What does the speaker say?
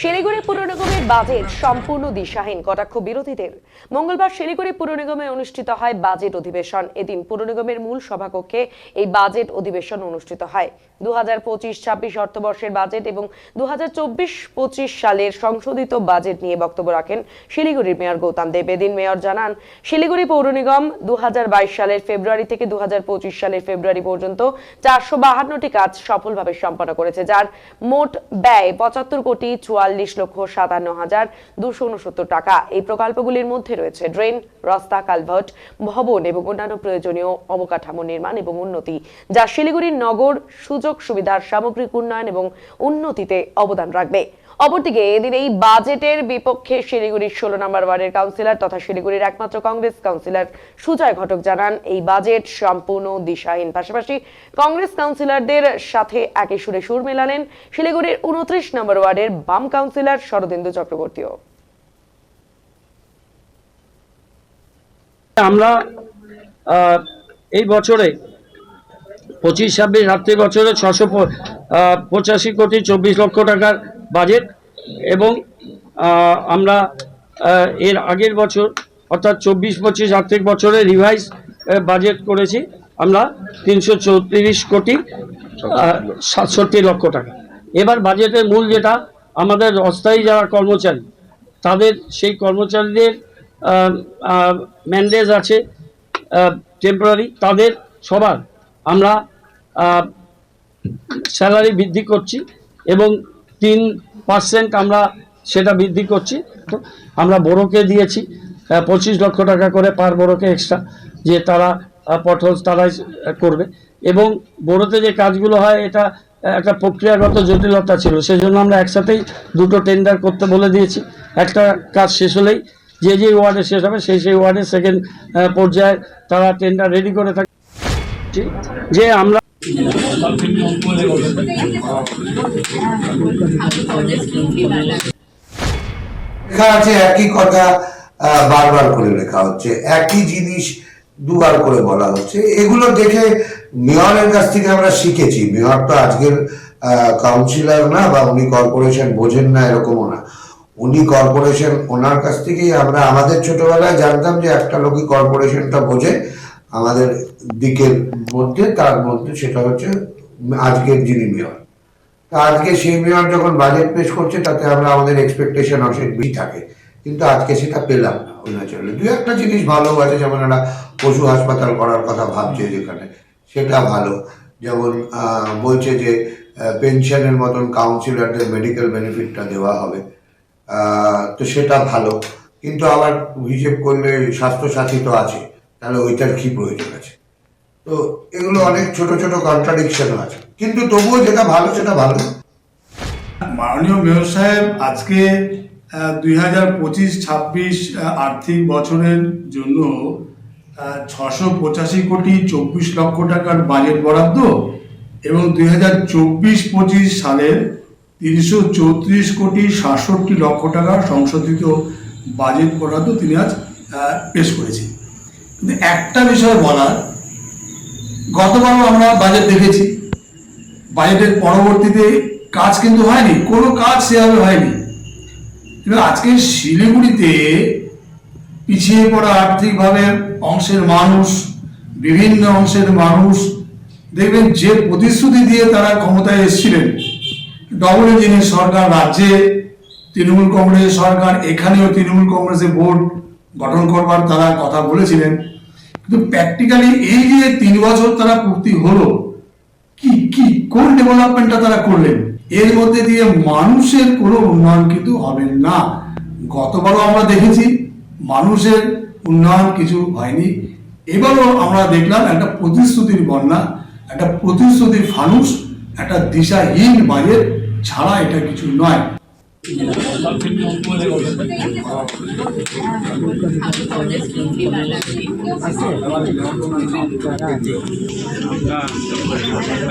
শিলিগুড়ি পুর নিগমের বাজেট সম্পূর্ণ দিশাহীন, কটাক্ষ বিরোধীদের। মঙ্গলবার শিলিগুড়ি পুর নিগমে অনুষ্ঠিত হয় বাজেট অধিবেশন। এদিন পুর নিগমের মূল সভাকক্ষে এই বাজেট অধিবেশন অনুষ্ঠিত হয়। দু হাজার পঁচিশ ছাব্বিশ অর্থবর্ষের বাজেট এবং দু হাজার চব্বিশ সালের সংশোধিত বাজেট নিয়ে বক্তব্য রাখেন শিলিগুড়ির মেয়র গৌতম দেব। এদিন মেয়র জানান, শিলিগুড়ি পৌর নিগম দুই হাজার বাইশ সালের ফেব্রুয়ারি থেকে দু হাজার পঁচিশ সালের ফেব্রুয়ারি পর্যন্ত চারশো বাহান্নটি কাজ সফলভাবে সম্পন্ন করেছে, যার মোট ব্যয় পঁচাত্তর কোটি চুয়াল্লিশ লক্ষ সাতান্ন হাজার দুশো উনসত্তর টাকা। এই প্রকল্পগুলির মধ্যে রয়েছে ড্রেন, রাস্তা, কালভার্ট, ভবন এবং অন্যান্য প্রয়োজনীয় অবকাঠামো নির্মাণ এবং উন্নতি, যা শিলিগুড়ির নগর সুযোগ সুবিধার সামগ্রিক উন্নয়ন এবং উন্নতিতে অবদান রাখবে। অপরদিকে এদিন এই বাজেটের বিপক্ষে শিলিগুড়ির ষোলো নম্বর ওয়ার্ডের কাউন্সিলর তথা শিলিগুড়ির একমাত্র কংগ্রেস কাউন্সিলর সুজয় ঘটক জানান, এই বাজেট সম্পূর্ণ দিশাহীন। পাশাপাশি কংগ্রেস কাউন্সিলরদের সাথে একই সুরে সুর মেলালেন শিলিগুড়ির উনত্রিশ নম্বর ওয়ার্ডের বাম কাউন্সিলর শরদেন্দু চক্রবর্তীও। আমরা এই বছরে, পঁচিশ, ছাব্বিশ আর্থিক বছরে ছশো পঁচাশি কোটি, চব্বিশ লক্ষ টাকার বাজেট এবং আমরা এর আগের বছর, অর্থাৎ চব্বিশ, পঁচিশ আর্থিক বছরে রিভাইজ বাজেট করেছি আমরা তিনশো চৌত্রিশ কোটি সাতষট্টি লক্ষ টাকা। এবার বাজেটের মূল যেটা, আমাদের অস্থায়ী যারা কর্মচারী, তাদের সেই কর্মচারীদের ম্যান্ডেজ আছে টেম্পোরারি তাদের সবার আমরা স্যালারি বৃদ্ধি করছি এবং তিন পার্সেন্ট আমরা সেটা বৃদ্ধি করছি। আমরা বড়োকে দিয়েছি পঁচিশ লক্ষ টাকা করে পার বড়োকে এক্সট্রা যে তারা পটল তারাই করবে। এবং বড়োতে যে কাজগুলো হয়, এটা একটা প্রক্রিয়াগত জটিলতা ছিল। সেজন্য আমরা একসাথেই দুটো টেন্ডার করতে বলে দিয়েছি। একটা কাজ শেষ হলেই যে যে ওয়ার্ডে শেষ হবে, সেই সেই ওয়ার্ডে সেকেন্ড পর্যায়ে তারা টেন্ডার রেডি করে থাকে যে আমরা লেখা আছে একই কথা বারবার করে লেখা হচ্ছে। একই জিনিস দুবার করে বলা হচ্ছে। এগুলো দেখে মেয়রের কাছ থেকে আমরা শিখেছি। মেয়র তো আজকের কাউন্সিলর না, বা উনি কর্পোরেশন বোঝেন না, এরকমও না। উনি কর্পোরেশন ওনার কাছ থেকেই আমরা, আমাদের ছোটবেলায় জানতাম যে একটা লোকই কর্পোরেশনটা বোঝে। আমাদের দিকের মধ্যে, তার মধ্যে সেটা হচ্ছে আজকের যিনি মেয়র। তা আজকে সেই মেয়র যখন বাজেট পেশ করছে, তাতে আমরা আমাদের এক্সপেকটেশন অনেক বেশি থাকে। কিন্তু আজকে সেটা পেলাম না অরুণাচলে। দু একটা জিনিস ভালো আছে, যেমন একটা পশু হাসপাতাল করার কথা ভাবছে যেখানে, সেটা ভালো। যেমন বলছে যে পেনশনের মতন কাউন্সিলরদের মেডিকেল বেনিফিটটা দেওয়া হবে। তো সেটা ভালো। কিন্তু আবার হিসেব করলে স্বাস্থ্যসাথী তো আছে। তাহলে ওইটার কি প্রয়োজন আছে? তো এগুলো অনেক ছোট ছোট কন্ট্রাডিকশনও আছে। কিন্তু তবুও যেটা ভালো, সেটা ভালো। মাননীয় মেয়র সাহেব, আজকে দুই হাজার পঁচিশ, ছাব্বিশ আর্থিক বছরের জন্য ছশো পঁচাশি কোটি চব্বিশ লক্ষ টাকার বাজেট বরাদ্দ এবং দুই হাজার চব্বিশ পঁচিশ সালের তিনশো চৌত্রিশ কোটি সাতষট্টি লক্ষ টাকার সংশোধিত বাজেট বরাদ্দ তিনি আজ পেশ করেছেন। কিন্তু একটা বিষয় বলার, গতবারও আমরা বাজেট দেখেছি। বাজেটের পরবর্তীতে কাজ কিন্তু হয়নি, কোনো কাজ সেভাবে হয়নি। কিন্তু আজকে শিলিগুড়িতে পিছিয়ে পড়া আর্থিকভাবে অংশের মানুষ, বিভিন্ন অংশের মানুষ, দেখবেন যে প্রতিশ্রুতি দিয়ে তারা ক্ষমতায় এসেছিলেন ডবল ইঞ্জিনের সরকার রাজ্যে, তৃণমূল কংগ্রেসের সরকার, এখানেও তৃণমূল কংগ্রেসের বোর্ড গঠন করবার তারা কথা বলেছিলেন। কিন্তু প্র্যাকটিক্যালি এই যে তিন বছর তারা পূর্তি হলো, কি কি, কোন ডেভেলপমেন্টটা তারা করলেন? এর মধ্যে দিয়ে মানুষের কোনো উন্নয়ন কিন্তু হবে না। গতবারও আমরা দেখেছি, মানুষের উন্নয়ন কিছু হয়নি। এবারও আমরা দেখলাম একটা প্রতিশ্রুতির বন্যা, একটা প্রতিশ্রুতির ফানুস, একটা দিশাহীন বাজেট ছাড়া এটা কিছু নয়। no think